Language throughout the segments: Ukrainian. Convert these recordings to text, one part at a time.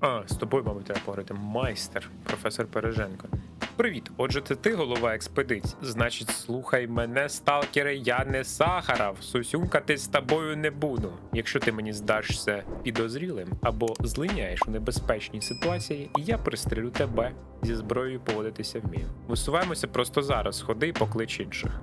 А, з тобою, мабуть, треба поговорити. Майстер, професор Переженко. Привіт. Отже, це ти голова експедиції. Значить, слухай мене, сталкере, я не Сахаров. Сусюмкати з тобою не буду. Якщо ти мені здашся підозрілим або злиняєш у небезпечній ситуації, я пристрелю тебе зі зброєю поводитися вмію. Висуваємося просто зараз, ходи і поклич інших.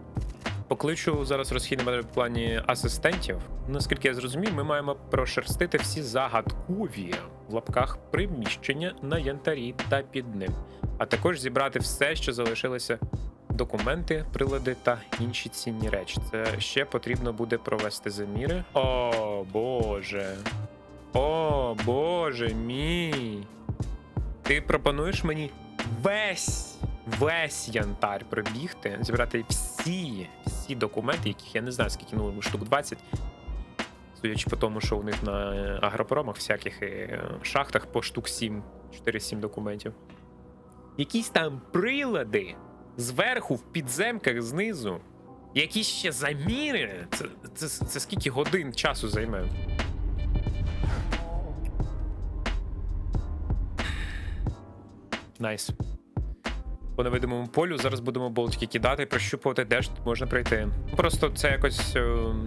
Покличу зараз розхідний мене в плані асистентів. Наскільки я зрозумів, ми маємо прошерстити всі загадкові в лапках приміщення на янтарі та під ним, а також зібрати все, що залишилося. Документи, прилади та інші цінні речі. Це ще потрібно буде провести заміри. О боже. О боже мій. Ти пропонуєш мені весь, весь янтар пробігти, зібрати всі, всі документи, яких я не знаю, скільки ну, штук 20. Судячи по тому, що у них на агропромах всяких і е, шахтах по штук 7, 4-7 документів. Якісь там прилади зверху, в підземках, знизу. Якісь ще заміри. Це, це, це скільки годин часу займе? Найс. По невидимому полю зараз будемо болтики кидати, прощупувати, де ж тут можна пройти. Просто це якось е,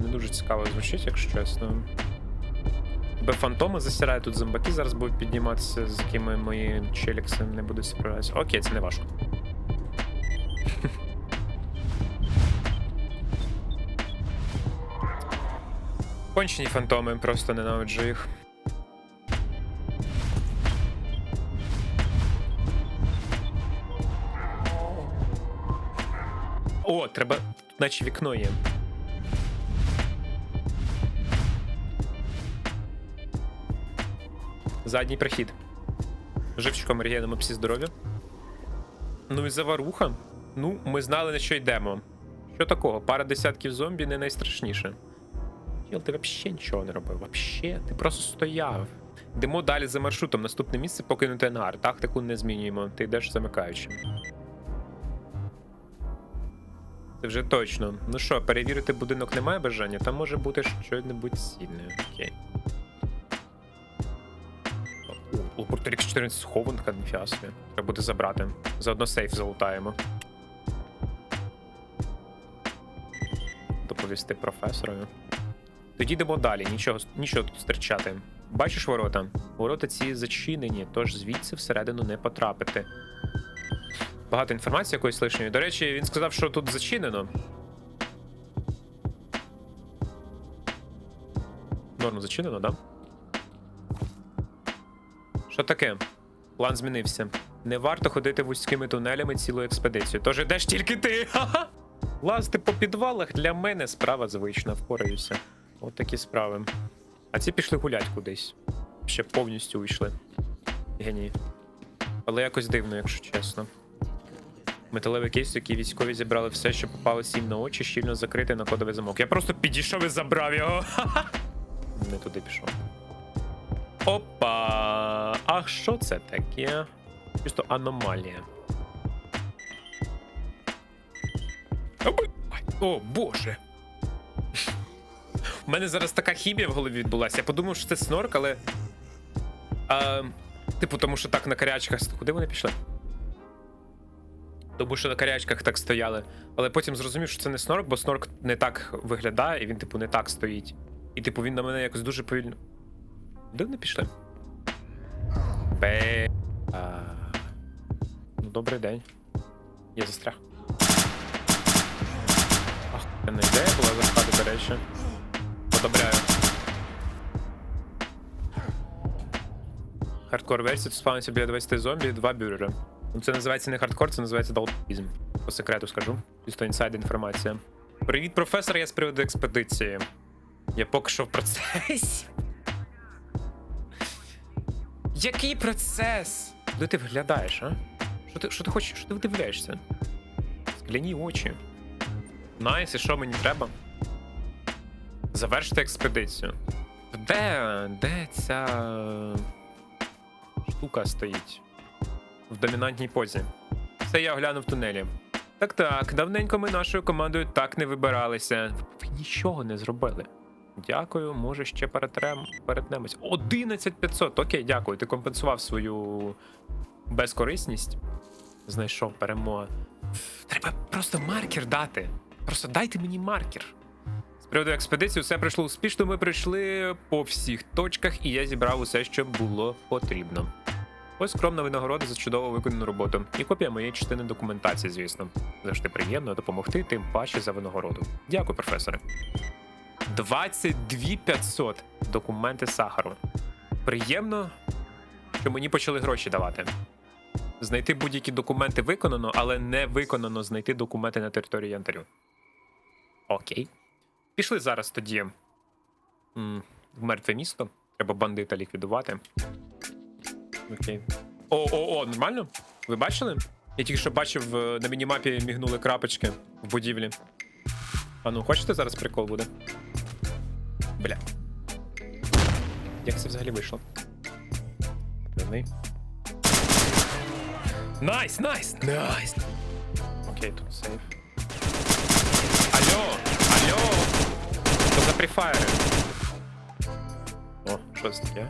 не дуже цікаво звучить, якщо чесно. Тебе фантоми засирають, тут зомбаки зараз будуть підніматися, з якими мої челікси не будуть справлятися. Окей, це не важко. Кончені фантоми, просто ненавиджу їх. О, треба. Наче вікно є. Задній прохід. Живчиком регенемо всі здоров'я. Ну і заваруха. Ну, ми знали, на що йдемо. Що такого? Пара десятків зомбі не найстрашніше. Чел, ти взагалі нічого не робив. Вообще, ти просто стояв. Йдемо далі за маршрутом. Наступне місце покинути ангар. Тактику не змінюємо. Ти йдеш замикаючим. Це вже точно. Ну що, перевірити будинок немає бажання? Там може бути щось цінне. Окей. О, Лабораторія 14 схованка, ніфіга собі. Треба буде забрати. Заодно сейф залутаємо. Доповісти професорові. Тоді йдемо далі, нічого, нічого тут стерчати. Бачиш ворота? Ворота ці зачинені, тож звідси всередину не потрапити. Багато інформації якоїсь лишньої. До речі, він сказав, що тут зачинено. Норм зачинено, да? Що таке? План змінився. Не варто ходити вузькими тунелями цілу експедицію. Тож ідеш тільки ти. Лазити по підвалах для мене справа звична, впораюся. От такі справи. А ці пішли гулять кудись. Ще повністю уйшли. Генії. Але якось дивно, якщо чесно. Металевий кейс, який військові зібрали все, що попалося їм на очі, щільно закритий на кодовий замок. Я просто підійшов і забрав його. Не туди пішов. Опа! А що це таке? Чисто аномалія. О, боже. У мене зараз така хімія в голові відбулася. Я подумав, що це снорк, але. А, типу, тому що так на карячках. Куди вони пішли? Тому що на карячках так стояли. Але потім зрозумів, що це не снорк, бо снорк не так виглядає, і він, типу, не так стоїть. І, типу, він на мене якось дуже повільно. Де вони пішли? Бе. А... Ну, добрий день. Я застряг. Ах, не ідея була заспати, до речі. Одобряю. Хардкор версія тут спавниться біля 20 зомбі і два бюрера. Ну це називається не хардкор, це називається долбізм. По секрету скажу. Чисто інсайд інформація. Привіт, професор, я з приводу експедиції. Я поки що в процесі. Який процес? Куди ти виглядаєш, а? Що ти, що ти хочеш? Що ти вдивляєшся? Скляні очі. Найс, і що мені треба? Завершити експедицію. Де. Де ця штука стоїть? В домінантній позі. Це я оглянув тунелі. Так так, давненько ми нашою командою так не вибиралися. Ви нічого не зробили. Дякую, може ще перетрем... перетнемось. 11500! Окей, дякую. Ти компенсував свою безкорисність. Знайшов перемогу. Треба просто маркер дати. Просто дайте мені маркер. З приводу експедиції все пройшло успішно. Ми прийшли по всіх точках, і я зібрав усе, що було потрібно. Ось скромна винагорода за чудово виконану роботу. І копія моєї частини документації, звісно. Завжди приємно допомогти, тим паче за винагороду. Дякую, професоре. 22 500 документи сахару. Приємно, що мені почали гроші давати. Знайти будь-які документи виконано, але не виконано знайти документи на території янтарю. Окей. Пішли зараз тоді м, в мертве місто. Треба бандита ліквідувати. Окей. О, о, о, нормально? Ви бачили? Я тільки що бачив е, на мінімапі мігнули крапочки в будівлі. А ну, хочете зараз прикол буде? Бля. Як це взагалі вийшло? Дивний. Найс, найс! Найс! Окей, тут сейф. Алло! Алло! Що за префайри? О, що це таке?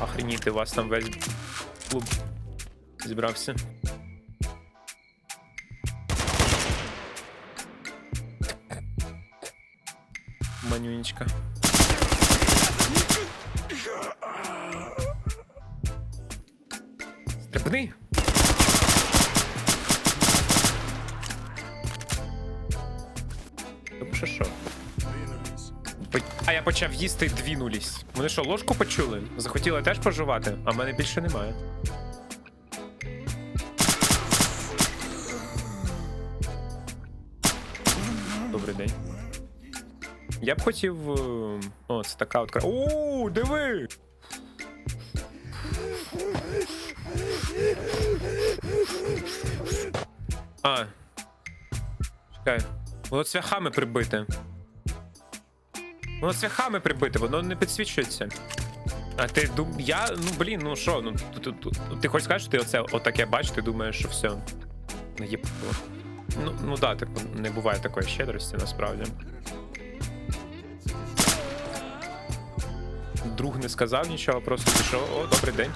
Охреніти, у вас там весь клуб зібрався. Манюнечка. Стрибни! Тому що А я почав їсти двінулись. Вони що, ложку почули? Захотіли теж пожувати, а мене більше немає. Добрий день. Я б хотів. е, О, це така от. О, диви! А. Чекай. Воно цвяхами прибите. Воно цвяхами прибите, воно не підсвічується. А ти дум. Я. Ну блін, ну що, ну ти, ти, ти хочеш сказати, що ти оце отаке бачиш, ти думаєш, що все. Є. Ну, ну да, типу, не буває такої щедрості насправді. Друг не сказав нічого, просто пішов. О, добрий день.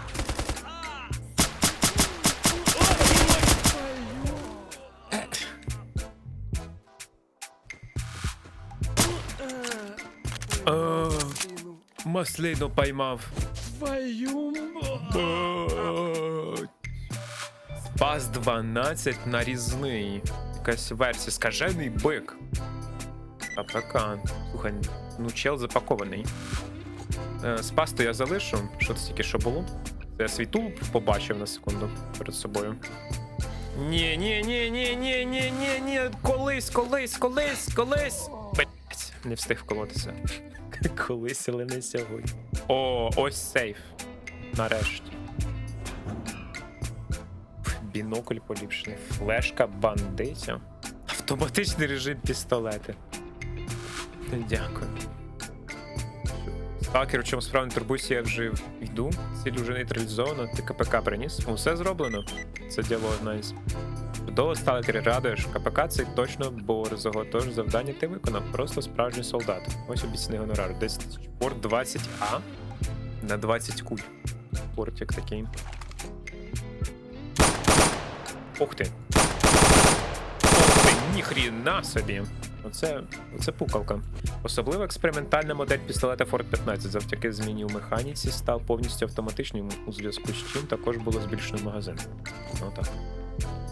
Маслину поймав. Спас 12 нарізний. Якась версія. Скажений бик. АПК. Слухай, ну чел запакований. Е, Спас то я залишу. Що це тільки що було? Це я свій тулуб побачив на секунду перед собою. Ні, ні, ні, ні, ні, ні, ні, ні, колись, колись, колись, колись. Блять, не встиг вколотися. Колись, але не сьогодні. О, ось сейф. Нарешті. Бінокль поліпшений. Флешка бандитів. Автоматичний режим пістолети. Дякую. Сталкер, у чому справа не турбуйся, я вже йду. Ціль вже нейтралізовано, ти КПК приніс. Усе зроблено. Це діалог найс. Чудово, сталкер, радуєш. КПК це точно борзого, тож завдання ти виконав. Просто справжній солдат. Ось обіцяний гонорар. Десь порт 20А на 20 куль. Портик такий. Ух ти. Ух ти, ніхріна собі. Оце, оце пукалка. Особливо експериментальна модель пістолета Ford 15 завдяки зміні у механіці став повністю автоматичним, у зв'язку з чим також було збільшено магазин. Ну так.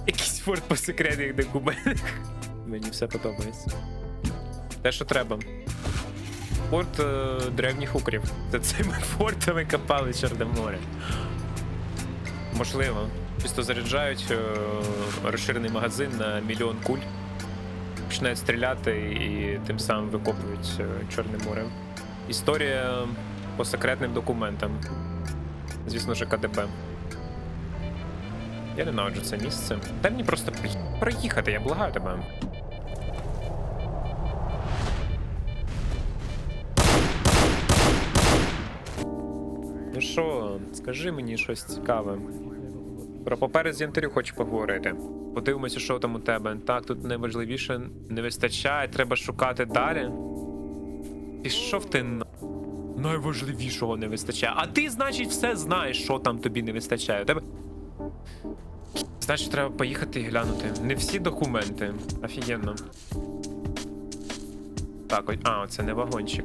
Якийсь Ford по секретних документах. Мені все подобається. Те, що треба. Форт е, древніх укрів. За цими фортами копали Чорне море. Можливо. Чисто заряджають е, розширений магазин на мільйон куль, починають стріляти і тим самим викопують е, Чорне море. Історія по секретним документам. Звісно ж, КДБ. Я ненавиджу це місце. Дай мені просто проїхати, я благаю тебе. Ну що, скажи мені щось цікаве. Про папери з янтарю хочу поговорити. Подивимося, що там у тебе. Так, тут найважливіше не вистачає, треба шукати далі. Пішов ти на. Найважливішого не вистачає. А ти, значить, все знаєш, що там тобі не вистачає. Тебе... Значить, треба поїхати і глянути. Не всі документи. Офігенно. Так, ось. А, це не вагончик.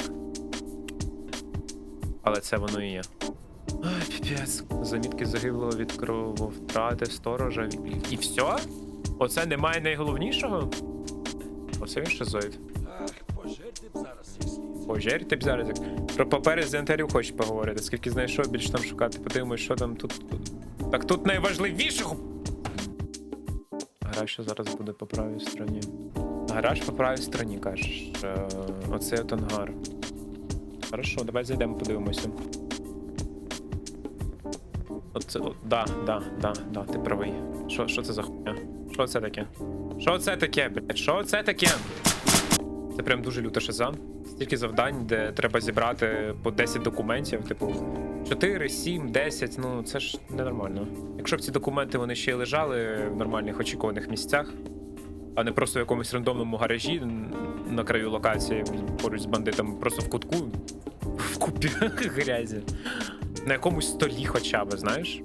Але це воно і є. Ай, піпець. Замітки загиблого від крововтрати сторожа. І, все? Оце немає найголовнішого? Оце він шизоїд. Ах, пожерти б зараз їх слід. Пожерти б зараз. Про папери з інтерв'ю хочеш поговорити. Скільки знайшов, більше там шукати. Подивимось, що там тут. Так тут найважливішого. Гараж що зараз буде по правій стороні. Гараж по правій стороні, кажеш. Е, оцей от ангар. Хорошо, давай зайдемо, подивимося. Оце, о, да, да, да, да, ти правий. Що, що це за хуйня? Що це таке? Що це таке, блядь? Що це таке? Це прям дуже люта шиза. Стільки завдань, де треба зібрати по 10 документів, типу 4, 7, 10, ну це ж ненормально. Якщо б ці документи вони ще й лежали в нормальних очікуваних місцях, а не просто в якомусь рандомному гаражі на краю локації поруч з бандитами, просто в кутку, в купі грязі. На якомусь столі хоча б, знаєш?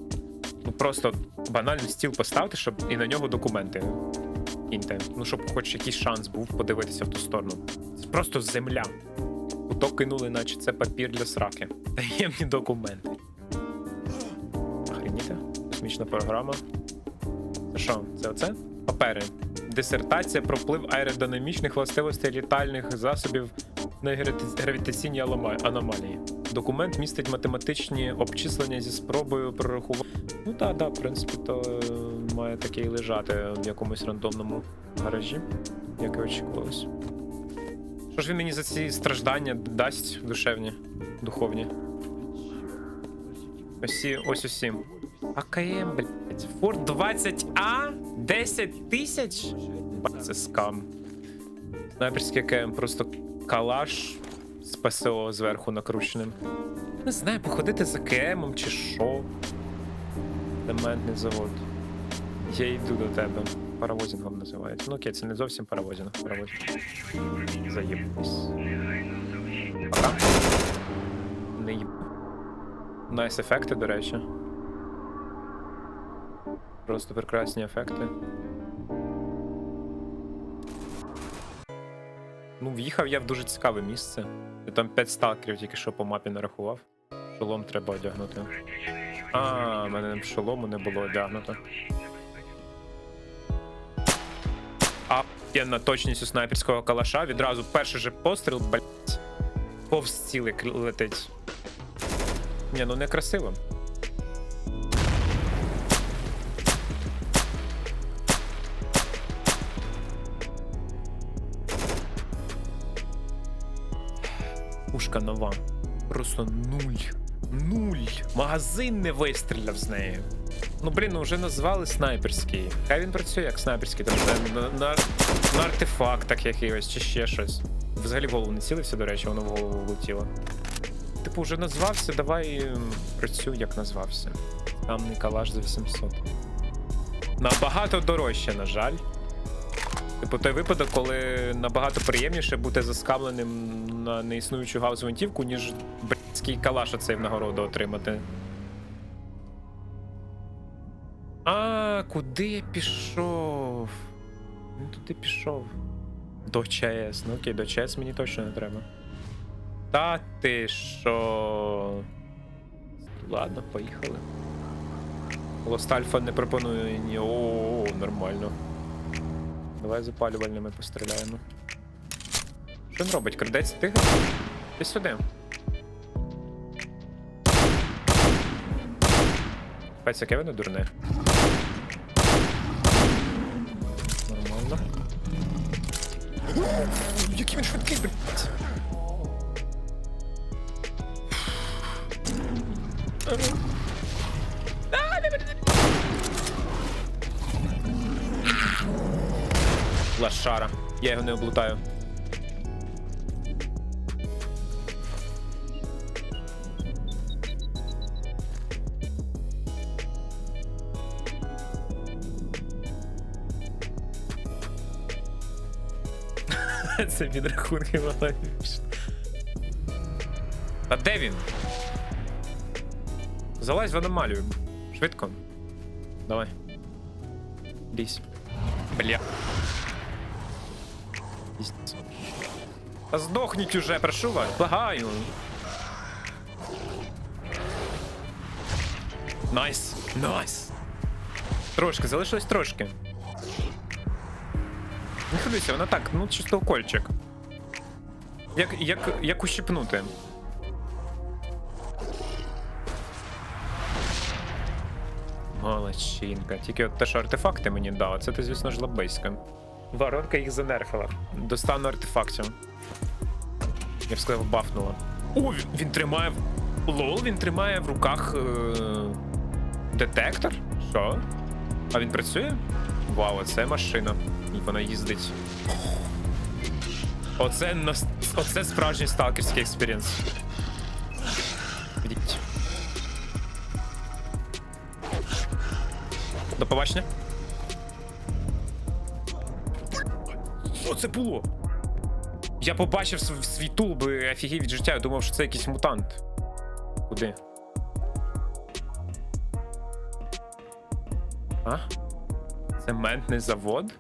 Ну просто банально стіл поставте, щоб і на нього документи кіньте. Ну, щоб хоч якийсь шанс був подивитися в ту сторону. Це просто земля. Куток кинули, наче це папір для сраки. Таємні документи. Охреніте? Космічна програма. Це що? Це оце? Папери. Дисертація про вплив аеродинамічних властивостей літальних засобів на гравітаційні аномалії. Документ містить математичні обчислення зі спробою прорахувати. Ну так, да, в принципі, то е, має таке і лежати в якомусь рандомному гаражі, як і очікувалось. Що ж він мені за ці страждання дасть душевні, духовні? Ось, ці- ось усі. АКМ, блядь. Форт 20А? 10 тисяч? Це скам. Снайперський АКМ, просто калаш з ПСО зверху накрученим. Не знаю, походити за КМом чи що. Дементний завод. Я йду до тебе. Паровозінгом називається. Ну окей, це не зовсім паровозінг. Паровозінг. Заєбись. Не їб. Найс ефекти, до речі. Просто прекрасні ефекти. Ну, в'їхав я в дуже цікаве місце. Я там 5 сталкерів тільки що по мапі нарахував. Шолом треба одягнути. А, мене шолому не було одягнуто. Офігенна точність у снайперського калаша. Відразу перший же постріл, блять. Повз цілик летить. Ні, ну не красиво. Пушка нова. Просто нуль. Нуль. Магазин не вистріляв з нею. Ну блін, ну вже назвали снайперський. Хай він працює як снайперський, там на, на, на, артефактах якихось чи ще щось. Взагалі в голову не цілився, до речі, воно в голову влетіло. Типу, вже назвався, давай працюй, як назвався. Там калаш за 800. Набагато дорожче, на жаль. Типу, той випадок, коли набагато приємніше бути заскамленим на неіснуючу гаузу гвинтівку, ніж блядський калаш оцей в нагороду отримати. А, куди я пішов? Не туди пішов. До ЧАЕС. Ну окей, до ЧАЕС мені точно не треба. Та ти що? Ладно, поїхали. Лостальфа не пропонує ні. О, нормально. Давай запалювальними постріляємо. Що він робить? Крадеться тигр? Ти сюди. Пець, яке воно дурне. Нормально. Який він швидкий, блядь. Лашара. Я його не облутаю. Це підрахунки голові. А де він? Залазь в аномалію. Швидко. Давай. Лізь. Бля. Та здохніть уже, прошу вас. Благаю. Найс. Найс. Трошки, залишилось трошки. Не хвилюйся, вона так, ну чисто укольчик. Як, як, як ущипнути. Молодчинка. Тільки от те, що артефакти мені дали, це ти, звісно ж, лабиська. Воронка їх занерфила. Достану артефактів. Я б сказав, бафнула. О, він, він тримає. Лол, він тримає в руках е- детектор? Що? А він працює? Вау, це машина. І вона їздить. Оце, нас... Оце справжній сталкерський експірієнс. Ідіть. До побачення. Що це було? Я побачив св- свій тул, би офігів від життя, я думав, що це якийсь мутант. Куди? А? Цементний завод?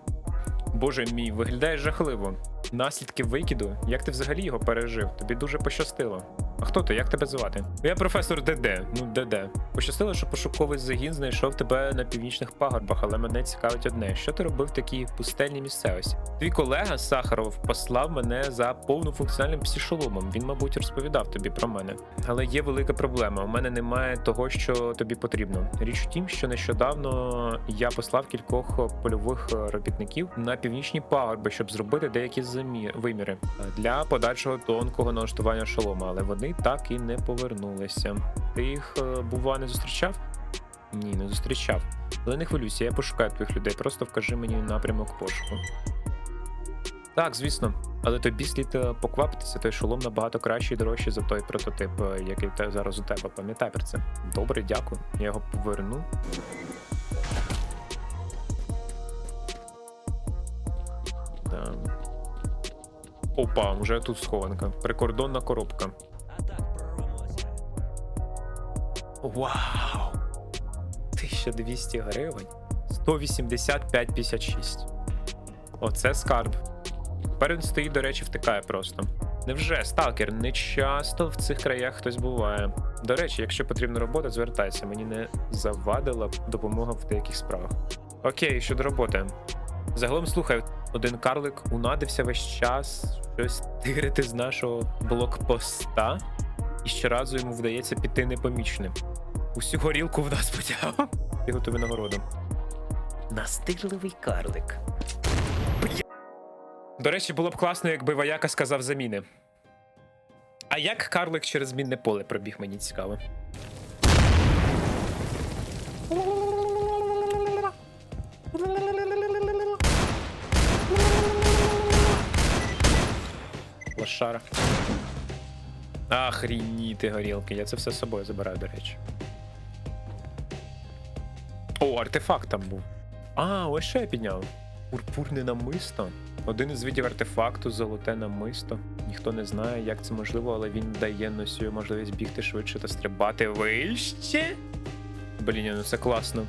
Боже мій, виглядає жахливо. Наслідки викиду? Як ти взагалі його пережив? Тобі дуже пощастило. А хто ти? Як тебе звати? Я професор ДД. Ну, ДД. Пощастило, що пошуковий загін знайшов тебе на північних пагорбах, але мене цікавить одне: що ти робив в такій пустельній місцевості? Твій колега Сахаров послав мене за повнофункціональним псішоломом. Він, мабуть, розповідав тобі про мене. Але є велика проблема. У мене немає того, що тобі потрібно. Річ у тім, що нещодавно я послав кількох польових робітників на північні пагорби, щоб зробити деякі замі... виміри для подальшого тонкого налаштування шолома, але вони так і не повернулися. Ти їх е, бува не зустрічав? Ні, не зустрічав. Але не хвилюйся, я пошукаю твоїх людей, просто вкажи мені напрямок пошуку. Так, звісно. Але тобі слід е, поквапитися, той шолом набагато кращий і дорожчий за той прототип, е, який зараз у тебе. Пам'ятай про це. Добре, дякую. Я його поверну. Так. Опа, вже тут схованка. Прикордонна коробка. Так прорвемося. Вау! 1200 гривень. 185,56. Оце скарб. Тепер він стоїть, до речі, втикає просто. Невже, сталкер, не часто в цих краях хтось буває. До речі, якщо потрібна робота, звертайся, мені не завадила допомога в деяких справах. Окей, щодо роботи. Загалом слухай, один карлик унадився весь час щось тигрити з нашого блокпоста, і щоразу йому вдається піти непомічним. Усю горілку в нас потягав. Ти готовий нагороду. Настирливий карлик. Бля. До речі, було б класно, якби вояка сказав заміни. А як карлик через мінне поле пробіг, мені цікаво. Лошара. Охрініти горілки, я це все з собою забираю, до речі. О, артефакт там був. А, ось що я підняв. Пурпурне намисто. Один із видів артефакту золоте намисто. Ніхто не знає, як це можливо, але він дає носію можливість бігти швидше та стрибати вище. Блін, ну це класно.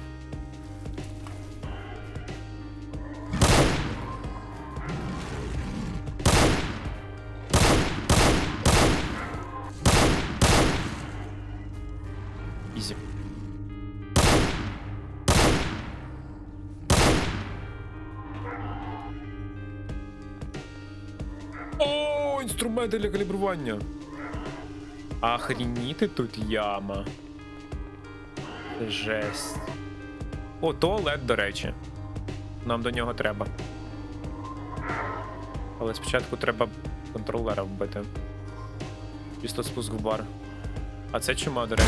Інструменти для калібрування. Охрініти тут яма. Жесть. О, туалет, до речі. Нам до нього треба. Але спочатку треба контролера вбити. Чисто спуск в бар. А це чума, до речі.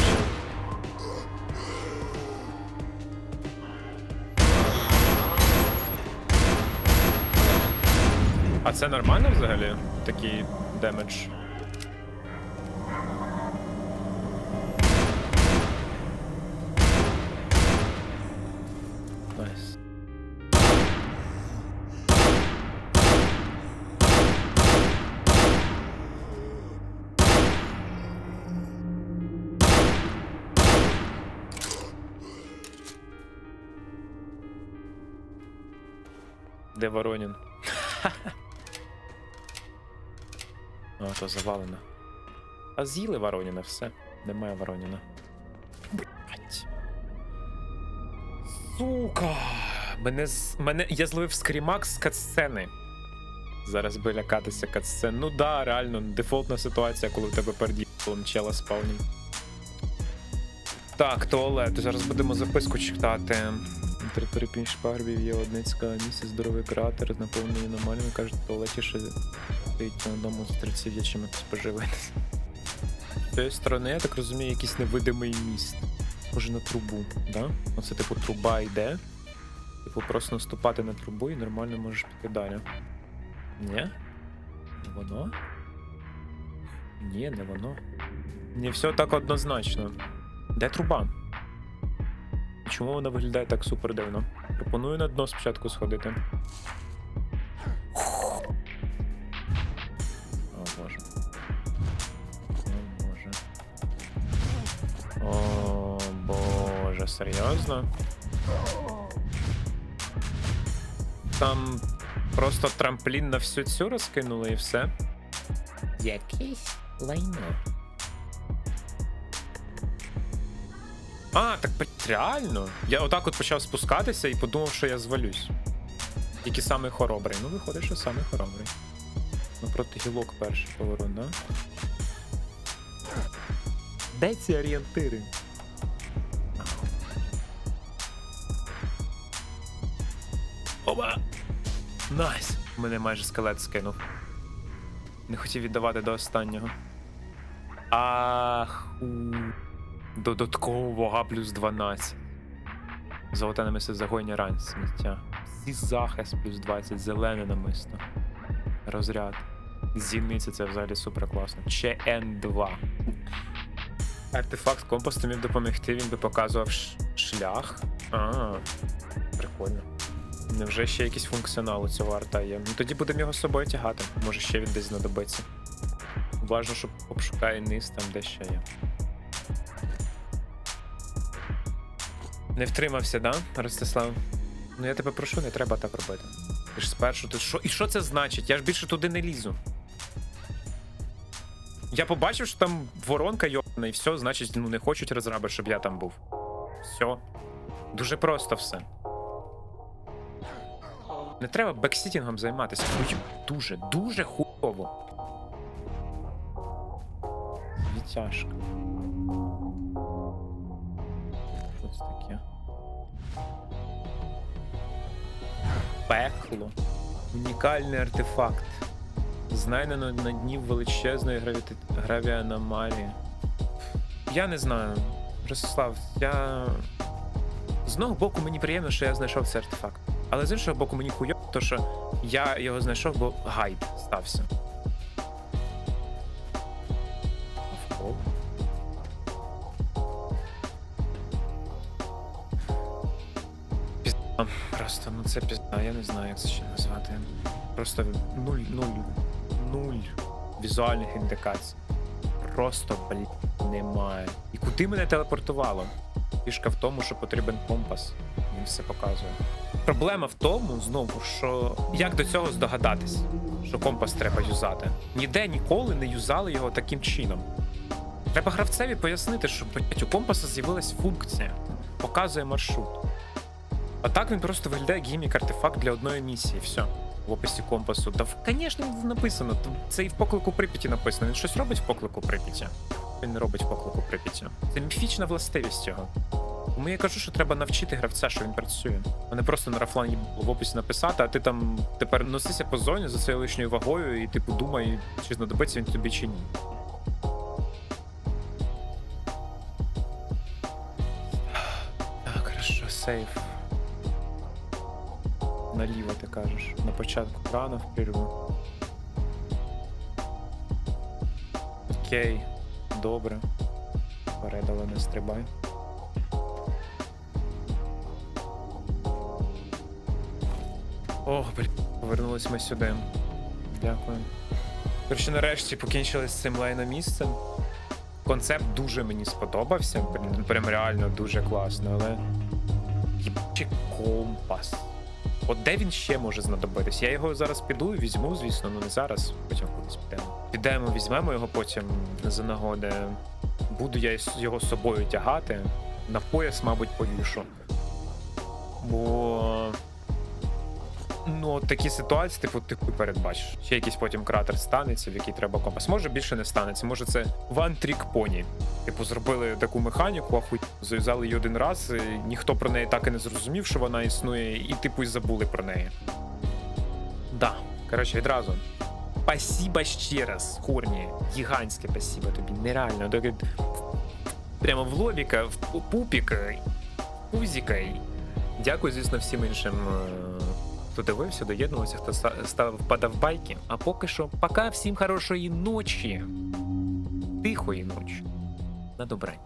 А це нормально взагалі? Такий Damage Найс. Де Воронін? То завалено. А з'їли Вороніна, все. Немає Вороніна. Блять. Сука! Мене, мене я зловив скрімак з катсцени. Зараз би лякатися катсцен. Ну да, реально, дефолтна ситуація, коли у тебе їбалом чела спавнім. Так, туалет. Зараз будемо записку читати. Території північ є одницька місце, здоровий кратер, наповнений аномаліями. Кажуть, в туалеті стоїть на одному з триців, є чим споживитися. З цієї сторони, я так розумію, якийсь невидимий міст. Може на трубу, да? Оце типу труба йде. Типу просто наступати на трубу і нормально можеш піти далі. Ні? Не воно? Ні, не воно. Не все так однозначно. Де труба? Чому вона виглядає так супер дивно? Пропоную на дно спочатку сходити. О боже. О боже. О боже, серйозно? Там просто трамплін на всю цю розкинули і все. Якесь лайно. А, так блядь, реально. Я отак от почав спускатися і подумав, що я звалюсь. Тільки самий хоробрий. Ну, виходить, що самий хоробрий. Напроти гілок перший поворот, да? Де ці орієнтири? Оба! Найс! Мене майже скелет скинув. Не хотів віддавати до останнього. Ах. У. Додатково вага плюс 12. Золоте намисто загойня рань сміття. Зі захист плюс 20, зелене намисто. Розряд. Зіниця це взагалі супер класно. ЧН2. Артефакт компосту міг допомогти, він би показував шлях. А, прикольно. Невже ще якийсь функціонал у цього арта є? Ну тоді будемо його з собою тягати. Може ще він десь знадобиться. Важно, щоб обшукає низ там, де ще є. Не втримався, да, Ростислав? Ну я тебе прошу, не треба так робити. Ти ж спершу, ти що? І що це значить? Я ж більше туди не лізу. Я побачив, що там воронка йобана, і все, значить, ну не хочуть розраби, щоб я там був. Все. Дуже просто все. Не треба бексітінгом займатися. Хуй, дуже, дуже хуйово. Відтяжка. Що це таке? Пекло. Унікальний артефакт. Знайдено на дні величезної гравіти... гравіаномалії. Я не знаю. Ростислав, я. З одного боку, мені приємно, що я знайшов цей артефакт. Але з іншого боку, мені хуйово, то що я його знайшов, бо гайд стався. Не знаю, як це ще назвати. Просто нуль, нуль, нуль візуальних індикацій. Просто, блін, немає. І куди мене телепортувало? Фішка в тому, що потрібен компас. Він все показує. Проблема в тому, знову, що як до цього здогадатись, що компас треба юзати. Ніде ніколи не юзали його таким чином. Треба гравцеві пояснити, що у компаса з'явилась функція, показує маршрут. А так він просто виглядає гімік артефакт для одної місії, все. В описі компасу. Та, звісно, написано. Це і в поклику Прип'яті написано. Він щось робить в поклику Прип'яті? Він не робить в поклику Прип'яті. Це міфічна властивість його. Тому я кажу, що треба навчити гравця, що він працює. А не просто на рафлані в описі написати, а ти там тепер носися по зоні за цією лишньою вагою і типу думай, чи знадобиться він тобі чи ні. Так, хорошо, сейф. Наліво ти кажеш. На початку крана в прірву. Окей, добре. Вперед, але не стрибай. Ох, блін, повернулись ми сюди. Дякую. Коротше, нарешті покінчили з цим лайномісцем. Концепт дуже мені сподобався. Прям реально дуже класно, але. Єбучий компас. От де він ще може знадобитись? Я його зараз піду і візьму, звісно, ну не зараз, потім кудись підемо. Підемо, візьмемо його потім за нагоди. Буду я його з собою тягати. На пояс, мабуть, повішу. Бо. Ну, такі ситуації, типу, ти хуй передбачиш. Ще якийсь потім кратер станеться, в який треба компас. Може більше не станеться. Може це One Trick Pony. Типу, зробили таку механіку, ахуй, зав'язали її один раз, і ніхто про неї так і не зрозумів, що вона існує, і типу і забули про неї. Да. Коротше, відразу. Спасибо ще раз, Хорні. Гігантське спасибо тобі. Нереально. Прямо в лобіка, в пу- пупіка, пузіка. Дякую, звісно, всім іншим, е, хто дивився, доєднувався, хто ста- став впадав байки. А поки що, пока всім хорошої ночі. Тихої ночі. На добраніч.